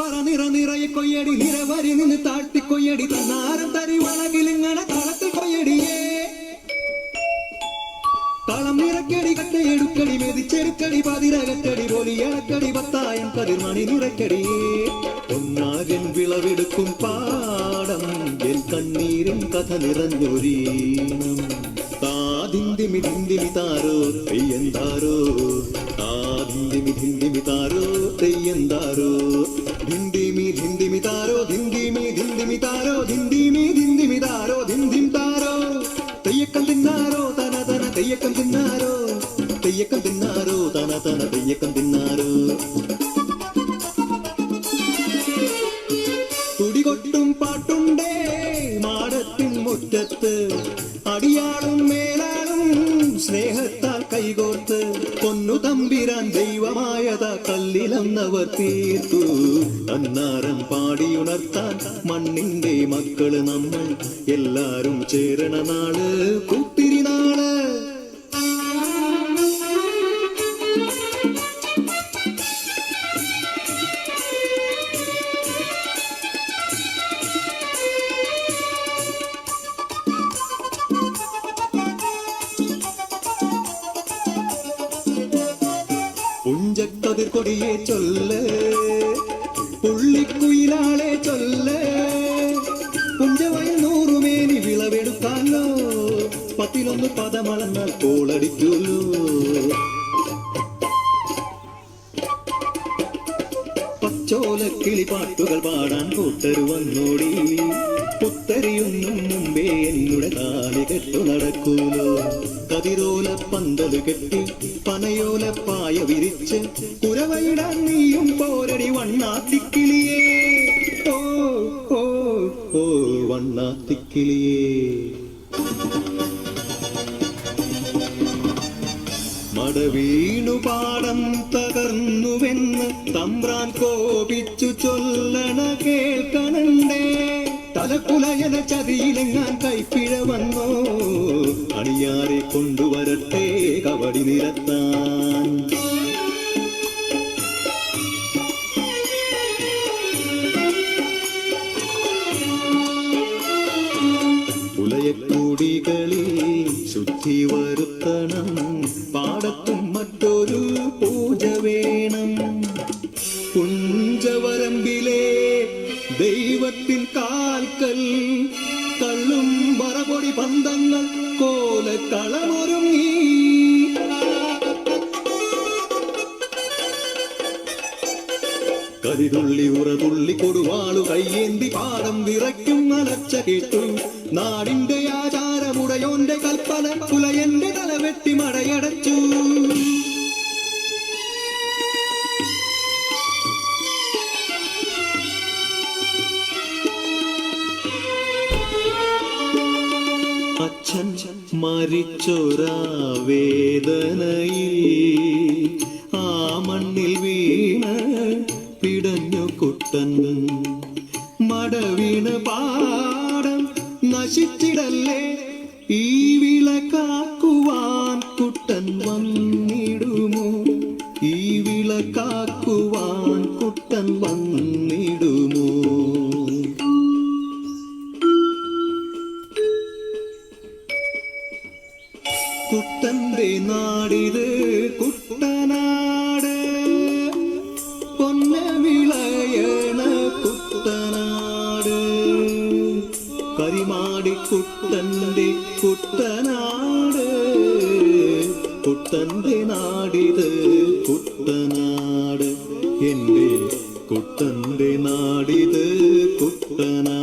പറ നിറ നിറയെ കൊയ്യടി നിരവരി നിന്ന് താഴ്ത്തി കൊയ്യടി തന്നാരം തരി വളകിലിങ്ങനെ കളത്തിൽ കൊയ്യടിയേ. തളം നിറക്കടി കട്ടയെടുക്കടി മെതിച്ചെടുക്കടി പതിരകറ്റടി പോലി ഇളക്കടി പത്തായം കതിർമണി നിറക്കടിയേ ഒന്നാകൻ വിളവെടുക്കും പാടം എൻ കണ്ണീരും കഥ നിറഞ്ഞൊരീണം. ದಿಂದಿಮಿ ದಿಂದಿಮಿತಾರೋ ತೆಯ್ಯಂದಾರೋ ಆ ದಿಂದಿಮಿ ದಿಂದಿಮಿತಾರೋ ತೆಯ್ಯಂದಾರೋ ದಿಂಡಿಮಿ ದಿಂದಿಮಿತಾರೋ ದಿಂದಿಮಿ ದಿಂದಿಮಿತಾರೋ ದಿಂದಿಮಿ ದಿಂದಿಮಿತಾರೋ ದಿಂದಿಂతారో తెయ్యకం తిన్నారో తన తన తెయ్యకం తిన్నారో తెయ్యకం తిన్నారో తన తన తెయ్యకం తిన్నారో കൈകോർത്ത് പൊന്നു തമ്പിരാൻ ദൈവമായത കല്ലിലന്നവർ തീർത്തു. അന്നാരം പാടിയുണർത്താൻ മണ്ണിന്റെ മക്കൾ നമ്മൾ എല്ലാരും ചേരണ നാൾ. പുഞ്ചക്കതിർ കൊടിയെ ചൊല്ല്. പുള്ളിക്കുയിലാളെ ചൊല്ല്. പുഞ്ചവയൽ നൂറുമേനി വിളവെടുക്കാലോ. പത്തിലൊന്ന് പദമളന്നാൽ കോളടിക്കുമല്ലോ പച്ചോല കിളിപ്പാട്ടുകൾ പാടാൻ കൂട്ടരു വന്നോടി. പുത്തരിയൊന്നും മുമ്പേ എന്നുടെ താലി കെട്ടു നടക്കൂലോ. കതിരോല പന്തത് കെട്ടി പനയോല പായ വിരിച്ച് കുരവയിടാൻ നീയും പോരടി വണ്ണാത്തിക്കിളിയേ. ഓ ഓ ഓ വണ്ണാത്തിക്കിളിയേ. മടവീണു പാടം തകർന്നുവെന്ന് തമ്പ്രാൻ കോപിച്ചു ചൊല്ലണ കേൾക്കണണ്ടേ പുലയക്കൂടികളിൽ ശുദ്ധി വരുത്തണം. പാടത്തും പൂജ വേണം. ദൈവത്തിൻ കാൽക്കൽ പന്തങ്ങൾ കോലക്കളമൊരുങ്ങി. കരിതുള്ളി ഉറതുള്ളി കൊടുവാളു കയ്യേന്തി പാടം വിറയ്ക്കും അലച്ച കേട്ടു. നാടിന്റെ ആചാരമുടയോന്റെ കൽപ്പന പുലയന്റെ തലവെട്ടി മടയടച്ചു. അച്ഛൻ മരിച്ചൊരാ വേദനയിൽ ആ മണ്ണിൽ വീണ് കുട്ടൻ മടവീണ് പാടം നശിച്ചിടല്ലേ? ഈ വിള കാക്കുവാൻ കുട്ടൻ വന്നിടുമോ? ഈ വിള കാക്കുവാൻ കുട്ടൻ വന്നിടുമോ? കുട്ടന്റെ നാടിത് കുട്ടന്റെ കുട്ടനാട് കുട്ടന്റെ നാടിത് കുട്ടനാട്. എന്റെ കുട്ടന്റെ നാടിത് കുട്ടനാട്